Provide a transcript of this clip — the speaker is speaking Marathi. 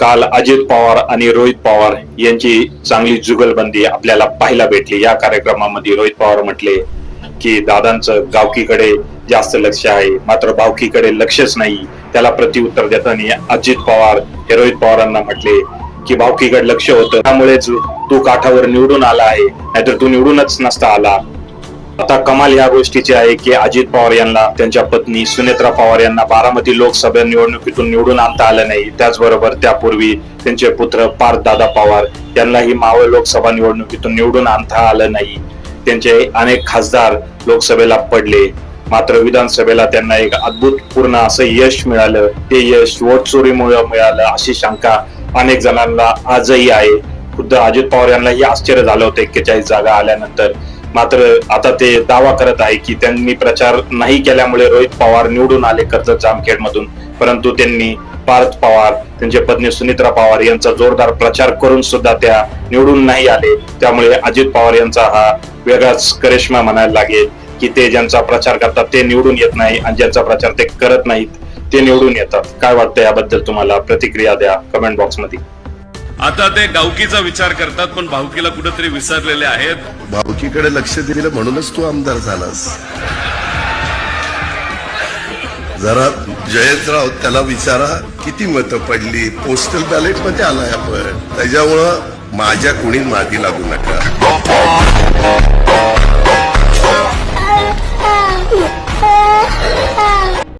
काल अजित पवार आणि रोहित पवार यांची चांगली जुगलबंदी आपल्याला पाहायला भेटली. या कार्यक्रमामध्ये रोहित पवार म्हटले की दादांचं गावकीकडे जास्त लक्ष आहे. मात्र भावकीकडे लक्षच नाही. त्याला प्रतिउत्तर देताना अजित पवार हे रोहित पवारांना म्हटले की भावकीकडे लक्ष होतं. त्यामुळेच तू काठावर निवडून आला आहे. नाहीतर तू निवडूनच नसता आला. आता कमाल या गोष्टीची आहे की अजित पवार यांना त्यांच्या पत्नी सुनेत्रा पवार यांना बारामती लोकसभा निवडणुकीतून निवडून आणता आलं नाही. त्याचबरोबर त्यापूर्वी त्यांचे पुत्र पार्थदादा पवार यांनाही मावळ लोकसभा निवडणुकीतून निवडून आणता आलं नाही. त्यांचे अनेक खासदार लोकसभेला पडले. मात्र विधानसभेला त्यांना एक अद्भुतपूर्ण असं यश मिळालं. ते यश वोट चोरीमुळे मिळालं अशी शंका अनेक जणांना आजही आहे. खुद्द अजित पवार यांनाही आश्चर्य झालं होतं एक्केचाळीस जागा आल्यानंतर. मात्र आता ते दावा करत आहे की त्यांनी प्रचार नाही केल्यामुळे रोहित पवार निवडून आले कर्जत जामखेड मधून परंतु त्यांनी पार्थ पवार त्यांचे पत्नी सुनित्रा पवार यांचा जोरदार प्रचार करून सुद्धा त्या निवडून नाही आले. त्यामुळे अजित पवार यांचा हा वेगळाच करिश्मा म्हणायला लागेल की ते ज्यांचा प्रचार करतात ते निवडून येत नाही आणि ज्यांचा प्रचार ते करत नाहीत ते निवडून येतात. काय वाटतं याबद्दल तुम्हाला प्रतिक्रिया द्या कमेंट बॉक्समध्ये. आता ते गावकीचा विचार करतात पण भावकीला कुठेतरी विसरलेले आहेत. भावकीकडे लक्ष दिलेलं म्हणूनच तू आमदार झालास. जरा जयंतराव त्याला विचारा किती मतं पडली? पोस्टल बॅलेटमध्ये आलाय आपण. त्याच्यामुळं माझ्या कुणी मागे लागू नका.